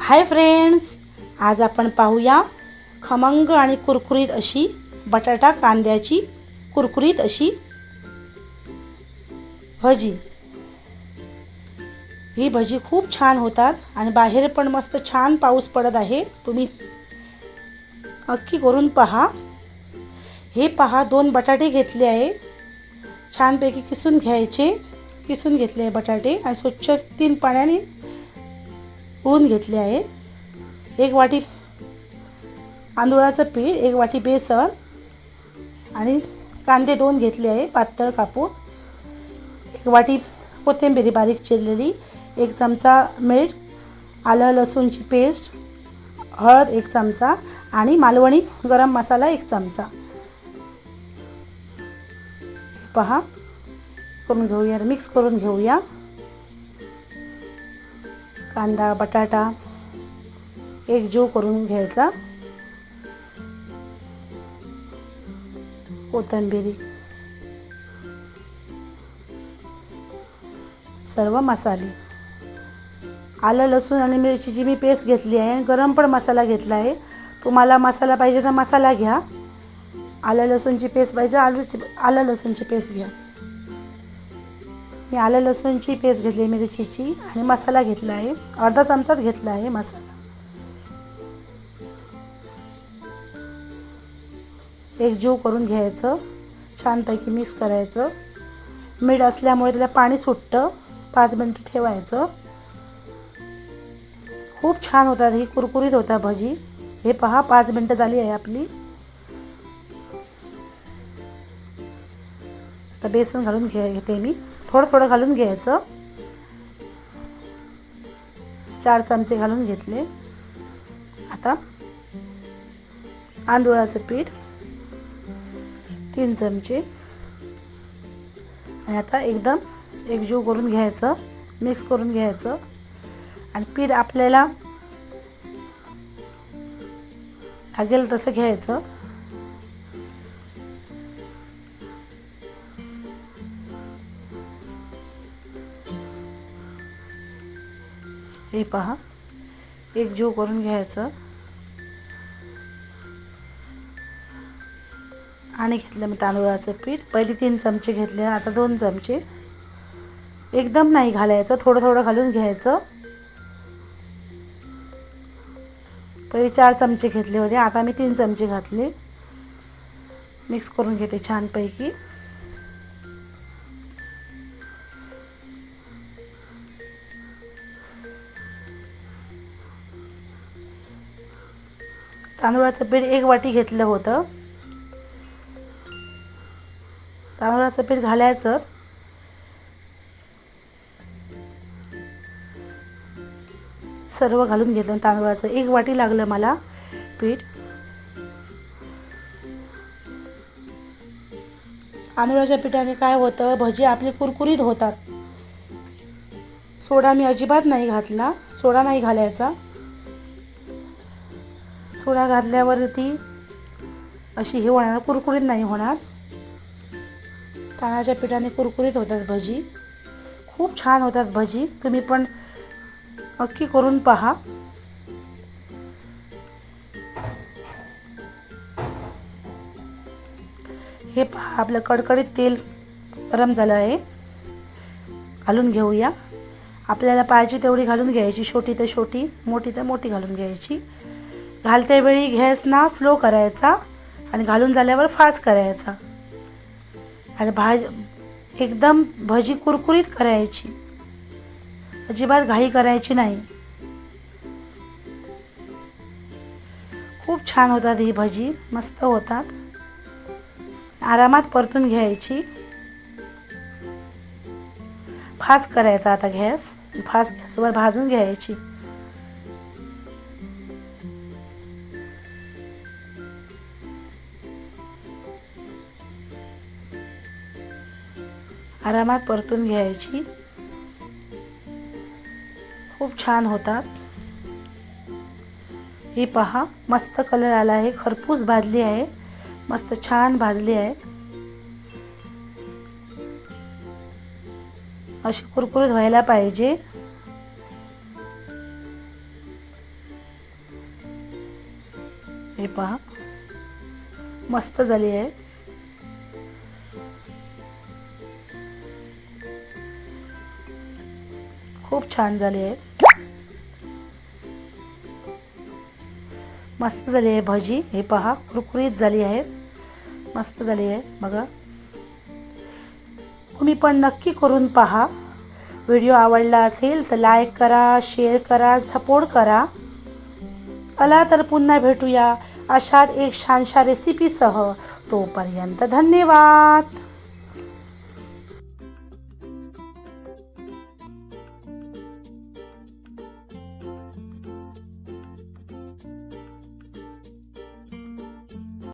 Hi friends आज आपण पाहूया खमंग आणि कुरकुरीत अशी बटाटा कांद्याची कुरकुरीत अशी भजी. ही भजी खूप छान होतात आणि बाहेर पण मस्त छान पाऊस पडत आहे. तुम्ही नक्की करून पहा. हे पहा दोन बटाटे घेतले आहे. छानपैकी किसून घ्यायचे किसून घेतले आहे बटाटे आणि स्वच्छ तीन पाण्याने ऊन घेतले आहे. एक वाटी तांदुळाचं पीठ एक वाटी बेसन आणि कांदे दोन घेतले आहे पातळ कापून. एक वाटी कोथिंबिरी बारीक चिरलेली एक चमचा मीठ आलं लसूणची पेस्ट हळद एक चमचा आणि मालवणी गरम मसाला एक चमचा. पहा करून घेऊया मिक्स करून घेऊया. कांदा बटाटा एक जीव करून घ्यायचा. कोथिंबिरी सर्व मसाले. आलं लसूण आणि मिरचीची मी पेस्ट घेतली आहे. गरम पण मसाला घेतला आहे. तुम्हाला मसाला पाहिजे तर मसाला घ्या. आलं लसूणची पेस्ट पाहिजे आलूची आलं लसूणची पेस्ट घ्या. मी आलं लसूणची पेस्ट घेतली आहे मिरचीची आणि मसाला घेतला आहे. अर्धा चमचाच घेतला आहे मसाला. एक जीव करून घ्यायचं. छानपैकी मिक्स करायचं. मीठ असल्यामुळे त्याला पाणी सुटतं. पाच मिनटं ठेवायचं. खूप छान होतात ही कुरकुरीत होता भजी. हे पहा पाच मिनटं झाली आहे आपली. आता बेसन घालून घे घेते मी. थोडं थोडं घालून घ्यायचं. चार चमचे घालून घेतले. आता आंदुळाचं पीठ तीन चमचे. आणि आता एकदम एकजीव करून घ्यायचं मिक्स करून घ्यायचं. आणि पीठ आपल्याला लागेल तसं घ्यायचं. हे पहा. एक जीव करून घ्यायचं. आणि घेतलं मी तांदूळाचं पीठ. पहिले तीन चमचे घेतले आता दोन चमचे. एकदम नाही घालायचं थोडं थोडं घालून घ्यायचं. पहिले चार चमचे घेतले होते आता मी तीन चमचे घातले. मिक्स करून घेते छानपैकी. तांदूळाचं पीठ एक वाटी घेतलं होतं. तांदूळाचं पीठ घालायचं. सर्व घालून घेतलं. तांदूळाचं एक वाटी लागलं मला पीठ. तांदूळाच्या पिठाने काय होतं? भजी आपली कुरकुरीत होतात. सोडा मी अजिबात नाही घातला. सोडा नाही घालायचा. सोडा घातल्यावरती अशी हे होणार कुरकुरीत नाही होणार. तांदळाच्या पिठाने कुरकुरीत होतात भजी. खूप छान होतात भजी. तुम्ही पण नक्की करून पहा. हे पहा आपलं कडकडीत तेल गरम झालं आहे. घालून घेऊया. आपल्याला पाहिजे तेवढी घालून घ्यायची. छोटी तर छोटी मोठी तर मोठी घालून घ्यायची. घालत्या वेळी गॅस ना स्लो करायचा आणि घालून झाल्यावर फास्ट करायचा. आणि भाज एकदम भजी कुरकुरीत करायची. अजिबात घाई करायची नाही. खूप छान होतात ही भजी मस्त होतात. आरामात परतून घ्यायची. फास्ट करायचा आता गॅस फास्ट गॅसवर भाजून घ्यायची. आरामात परतून घ्यायची. खूप छान होतात. ही पहा मस्त कलर आला आहे. खरपूस भाजली आहे. मस्त छान भाजली आहे. अशी कुरकुरीत व्हायला पाहिजे. हे पहा मस्त झाली आहे. खूप छान झाली आहे मस्त झाली आहे भजी. हे पहा कुरकुरीत झाली आहे मस्त झाली आहे बघा. तुम्ही पण नक्की करून पहा. व्हिडिओ आवडला असेल तर लाईक करा शेअर करा सपोर्ट करा. आला तर पुन्हा भेटूया अशात एक छानशा रेसिपीसह तोपर्यंत धन्यवाद.